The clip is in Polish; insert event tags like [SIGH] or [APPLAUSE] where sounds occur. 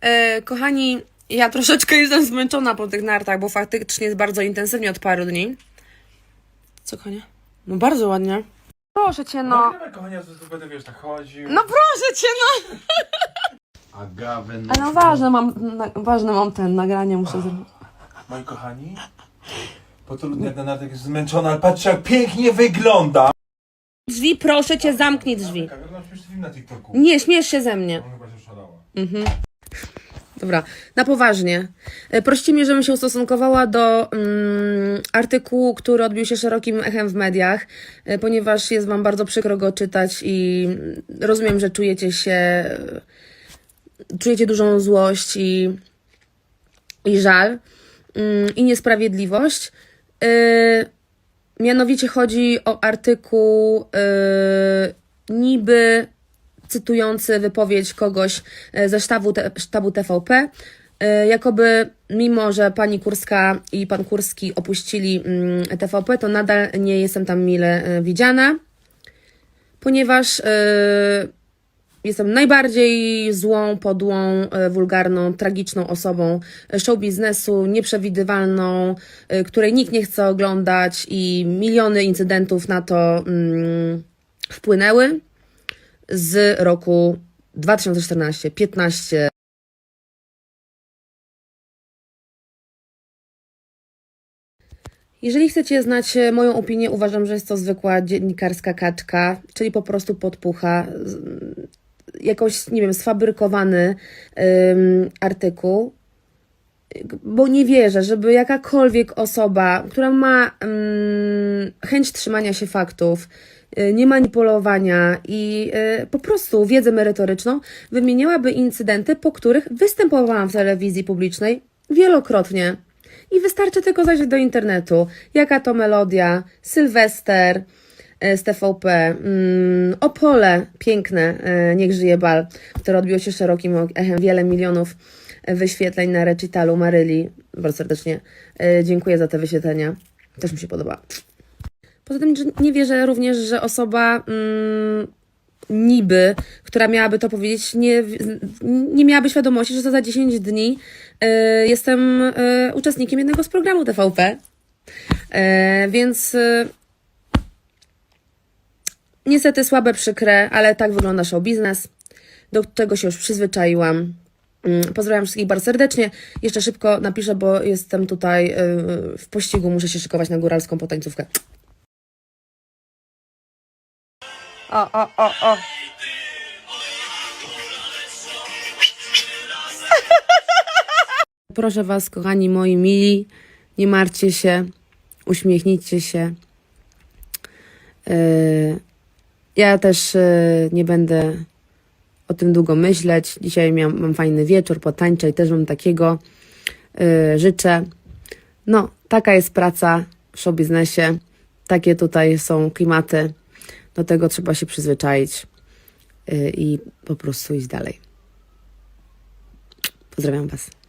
E, kochani, ja troszeczkę jestem zmęczona po tych nartach, bo faktycznie jest bardzo intensywnie od paru dni. Co, kochanie? No bardzo ładnie. Proszę cię, no. Nagrywaj, kochanie, to będę, wiesz, tak chodził. No proszę cię, no. Agawy. Ale no ważne mam, na, ważne mam ten, nagranie muszę zrobić. Moi kochani, po tylu dniach na nartach jest zmęczona, ale patrzcie jak pięknie wygląda. Drzwi, proszę cię, zamknij drzwi. Film na TikToku. Nie, śmiesz się ze mnie. No chyba się szalała. Dobra, na poważnie. E, Prosicie mnie, żebym się ustosunkowała do mm, artykułu, który odbił się szerokim echem w mediach, e, ponieważ jest Wam bardzo przykro go czytać i rozumiem, że czujecie się, e, czujecie dużą złość i, i żal mm, i niesprawiedliwość. E, mianowicie chodzi o artykuł e, niby cytujący wypowiedź kogoś e, ze sztabu, sztabu TVP, e, jakoby mimo, że pani Kurska i pan Kurski opuścili mm, TVP, to nadal nie jestem tam mile e, widziana, ponieważ jestem najbardziej złą, podłą, wulgarną, tragiczną osobą show biznesu, nieprzewidywalną, której nikt nie chce oglądać i miliony incydentów na to mm, wpłynęły z roku 2014, 15. Jeżeli chcecie znać e, moją opinię, uważam, że jest to zwykła dziennikarska kaczka, czyli po prostu podpucha, jakoś, nie wiem, sfabrykowany ym, artykuł, bo nie wierzę, żeby jakakolwiek osoba, która ma mm, chęć trzymania się faktów, y, nie manipulowania i y, po prostu wiedzę merytoryczną, wymieniałaby incydenty, po których występowałam w telewizji publicznej wielokrotnie. I wystarczy tylko zajrzeć do internetu. Jaka to melodia, Sylwester y, z TVP, mm, Opole, piękne, Niech żyje bal, które odbiło się szerokim echem, wiele milionów wyświetleń na recitalu Maryli. Bardzo serdecznie e, dziękuję za te wyświetlenia. Też mi się podoba. Poza tym nie wierzę również, że osoba mm, niby, która miałaby to powiedzieć, nie, nie miałaby świadomości, że za 10 dni e, jestem e, uczestnikiem jednego z programów TVP. E, więc e, niestety słabe, przykre, ale tak wygląda show biznes. Do tego się już przyzwyczaiłam. Mm, Pozdrawiam wszystkich bardzo serdecznie. Jeszcze szybko napiszę, bo jestem tutaj yy, w pościgu, muszę się szykować na góralską potańcówkę. O, o, o, o. [LAUGHS] Proszę Was, kochani moi mili, nie martwcie się, uśmiechnijcie się. Yy, ja też yy, nie będę o tym długo myśleć. Dzisiaj miałam, mam fajny wieczór, potańczę i też mam takiego. Yy, życzę. No, taka jest praca w show. Takie tutaj są klimaty. Do tego trzeba się przyzwyczaić yy, i po prostu iść dalej. Pozdrawiam Was.